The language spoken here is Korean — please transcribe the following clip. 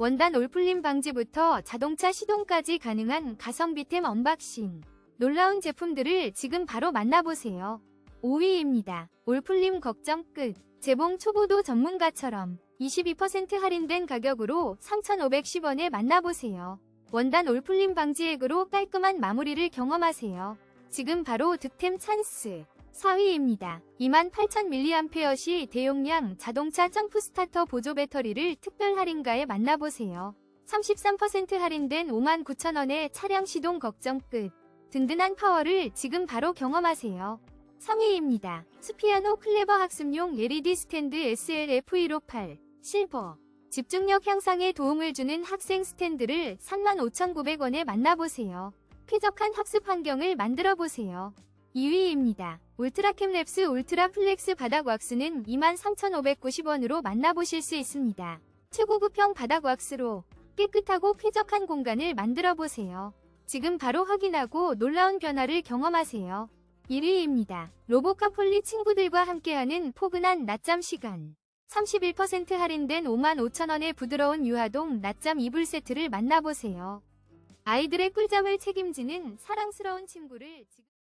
원단 올풀림 방지부터 자동차 시동까지 가능한 가성비템 언박싱. 놀라운 제품들을 지금 바로 만나보세요. 5위입니다. 올풀림 걱정 끝. 재봉 초보도 전문가처럼 22% 할인된 가격으로 3,510원에 만나보세요. 원단 올풀림 방지액으로 깔끔한 마무리를 경험하세요. 지금 바로 득템 찬스. 4위입니다. 28,000mAh 대용량 자동차 점프 스타터 보조 배터리를 특별 할인가에 만나보세요. 33% 할인된 59,000원에 차량 시동 걱정 끝. 든든한 파워를 지금 바로 경험하세요. 3위입니다. 스피아노 클레버 학습용 LED 스탠드 SLF158 실버 집중력 향상에 도움을 주는 학생 스탠드를 35,900원에 만나보세요. 쾌적한 학습 환경을 만들어보세요. 2위입니다. 울트라캠 랩스 울트라 플렉스 바닥 왁스는 23,590원으로 만나보실 수 있습니다. 최고급형 바닥 왁스로 깨끗하고 쾌적한 공간을 만들어 보세요. 지금 바로 확인하고 놀라운 변화를 경험하세요. 1위입니다. 로보카폴리 친구들과 함께하는 포근한 낮잠 시간. 31% 할인된 55,000원의 부드러운 유화동 낮잠 이불 세트를 만나보세요. 아이들의 꿀잠을 책임지는 사랑스러운 친구를 지금